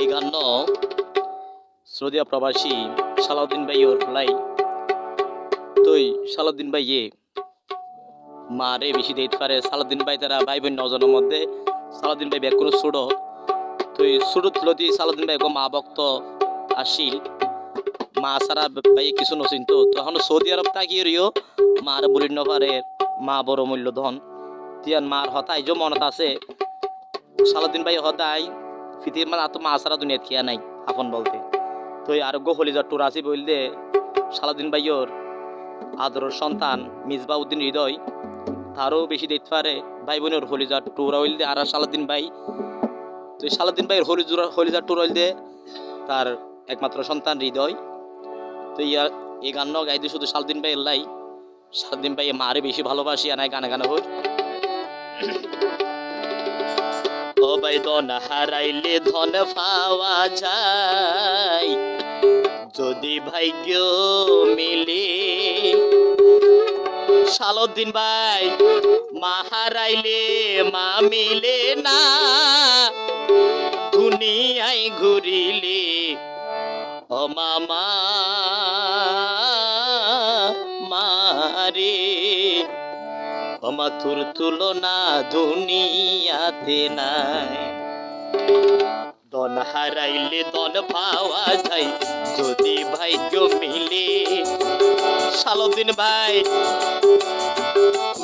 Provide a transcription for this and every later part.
এই গান সৌদিয়া প্রবাসী, সালাউদ্দিন ভাইয়ের লাই। তুই সালাউদ্দিন ভাইয়ে মারে বেশি দিতে পারে। সালাউদ্দিন ভাই তারা ভাই বোন নজনের মধ্যে। সালাউদ্দিন ভাই ব্যাগ কোনো ছোট তুই ছোট তুলতি সালাউদ্দিন ভাই মা ভক্ত আসিল। মা সারা ভাই কিছু নচিন্ত তো। এখন সৌদি আরব তাকিয়ে রইও। মার বলি নপারে মা বড় মূল্য ধন তিয়ান মার হতাই যে মনত আছে। সালাউদ্দিন ভাই হতাই পৃথিবীর আতো মা সারা দুনিয়াত খিয়া নাই, আপন বলতে। তো এই আরোগ্য হলিজার টুর আসি বললে সালাউদ্দিন ভাইয়র আদরের সন্তান মিসবা উদ্দিন হৃদয়, তারও বেশি দেখতে পারে ভাই বোনের হলিজার টুর হইল দে, আর সালাউদ্দিন ভাই। তো এই সালাউদ্দিন ভাইয়ের হলিজুর হলিজার টুর হইল দে, তার একমাত্র সন্তান হৃদয়। তো ইয়ার এই গান গাইতে শুধু সালাউদ্দিন ভাই লাই। সালাউদ্দিন ভাই মারে বেশি ভালোবাসি আনায় গানে গানে হই ভাই ধন হারাইলে ধন পাওয়া যায়। যদি ভাগ্য মিলে সালুদ্দিন ভাই, মা হারাইলে মা মিলে না। দুনিয়ায় ঘুরিলে, ও মামা, মারে। অমাথুর তুলনা দুনিয়াতে নাই। দন হারাইলে দন পাওয়া যায়, যদি ভাগ্য মিলে। সালদিন ভাই,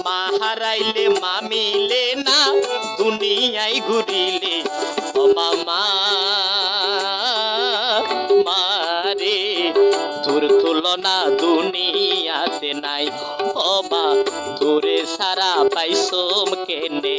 মা হারাইলে মা মিলে না, দুনিয়ায় ঘুরিলে। ও মামা মারে তোর তুলনা দুনিয়াতে নাই। মা সারা পাইসম কেনে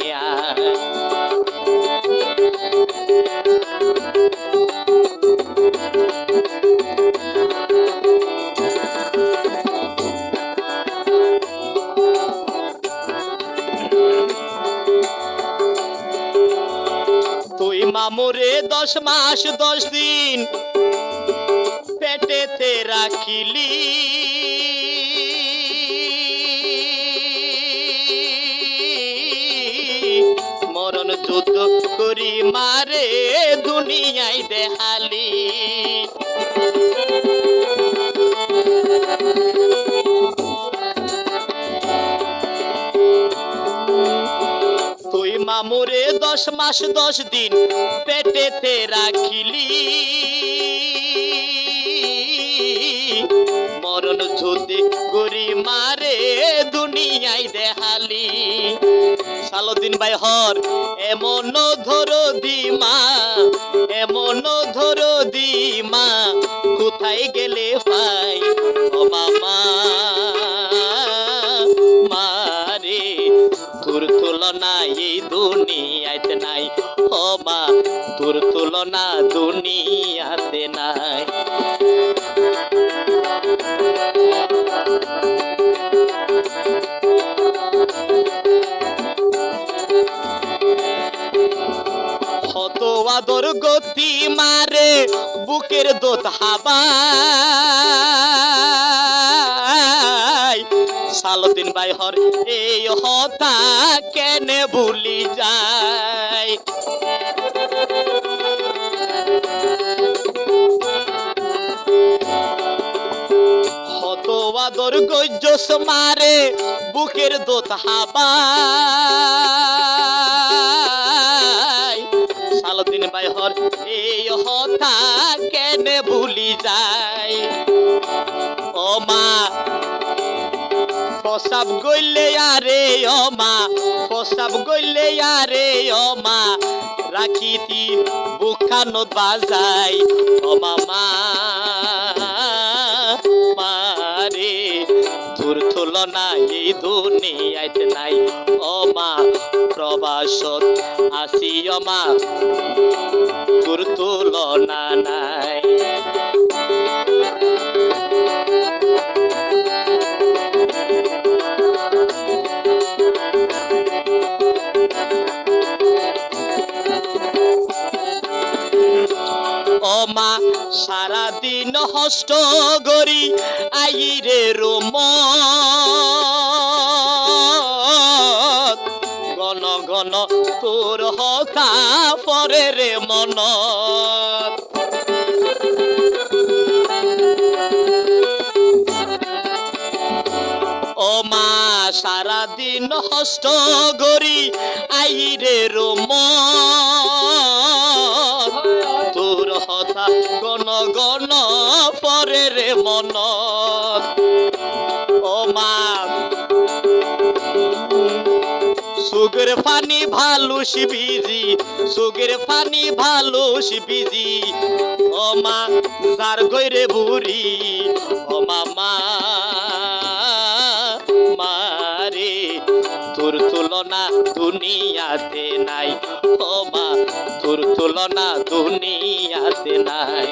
তুই মামুরে দশ মাস দশ দিন পেটেতে রাখিলি। যুদ্ধ করি মারে দুনিয়ায় দেহালি। তুই মামুরে দশ মাস দশ দিন পেটেতে রাখিলি। মরণ যুদ্ধে গরি মারে দেহালি সালদিন ভাই, হর। এমন ধরো দিমা, এমন ধরো দিমা, কোথায় গেলে ভাই ও মামা মারে তোর তুলনা এই দুনিয়াতে নাই। ও মা, তোর তুলনা দুনিয়াতে নাই। আদর গতি মারে, বুকের দোত হাবাই সালদিন ভাই হর, এই হতা কেনে ভুলি যায়? হত আদর গজ্জস মারে, বুকের দোত হাবাই হর এই হতা কেনে ভুলি যায়? ও মা, প্রসাব গইলে আরে, ও মা, প্রসাব গইলে আরে, ও মা, রাখিতি বুখানো বাজাই। ও মামা মারে তোর তুলনা এই দুনিয়াতে নাই। মা প্রবাসত আসি ও মা। তোর তুলনা নাই। মা সারাদিন হষ্ট গরি আইরে রোম। পরে রে মন। ও মা সারা দিন হস্ত গরি আইরে রোম তোর হতা গণ গণ পরে রে মনত সুগের পানি ভালো শিবিজি, সুগের পানি ভালো শিবিজি। ও মা যার গৈরে বুড়ি, ও মামা মারে তোর তুলনা দুনিয়াতে নাই, ও মা, তোর তুলনা দুনিয়াতে নাই।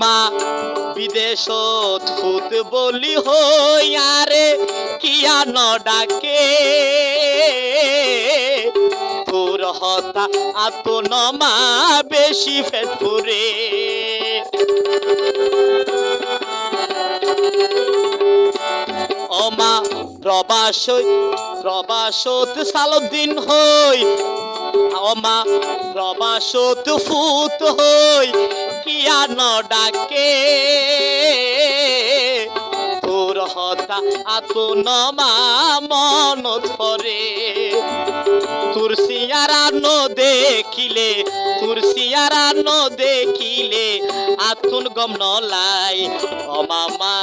মা, বিদেশত ফুত বলি হইয়ারে কিয়া ন ডাকে? তোর হতা আত নমা বেশি ফেট ফুরে ও মা, প্রবাস প্রবাসত সালদিন হই। অমা প্রবাসত ফুত হই কিয়া ন ডাকে। তোর হতা আত নমা মনত পরে তোর দেখিলে তোর দেখিলে, আতুন গম নলাই অমামা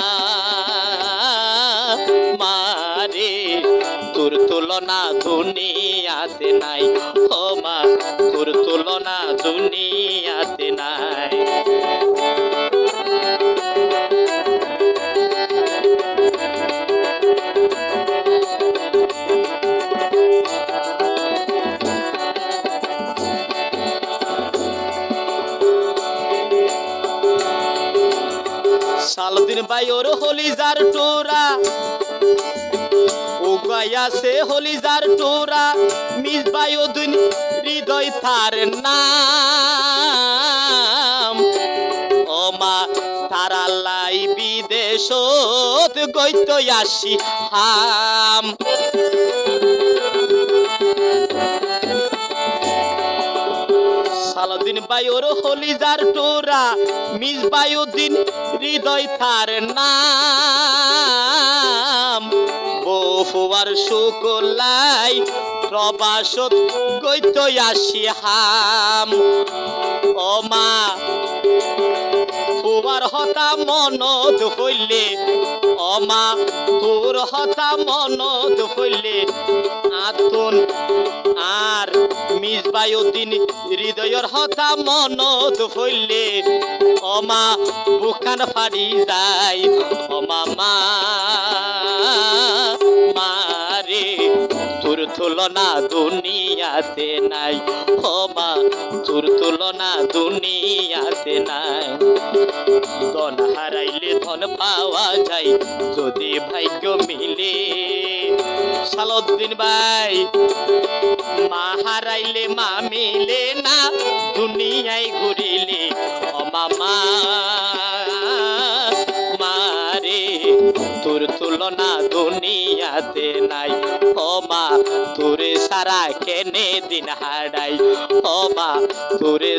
মারে। তোর তুলনা দুনিয়াতে নাই ও মা, তোর তুলনা দুনিয়াতে সালদিন বাইর হলিজার টোরা। ও হলিজার টোরা মিস বায়ুদিন হৃদয় তার নাম। ও তারা লাই বিদেশত গৈত আসি হাম। বায়ুর হলিজার টোরা মিস বায়ুদিন হৃদয় তার নাম। বহুয়ার শুকলাই প্রবাসত গৈত আসি হাম ও মা তোমার হতা মনত হইলে অমা তোর হতা মনত হইলে, আতুন আর মিসবায়ুদ্দিন হৃদয়ের হতা মনত হইলে অমা বুকান ফাড়ি যায় অমা মা মারে তোর তুলনা দুনিয়াতে নাই অমা তোর তুলনা দুনিয়াতে নাই। ধন হারাইলে ধন পাওয়া যায়, যদি ভাগ্য মিলে সালদ্দিন ভাই। মা হারাইলে, মা মিলে না, দুনিয়ায় ঘুরিলে। ও মামা মারে তোর তুলনা দুনিয়াতে নাই। ও মা, তোরে সারা কেনে দিন হারাই। ও মা, তোরে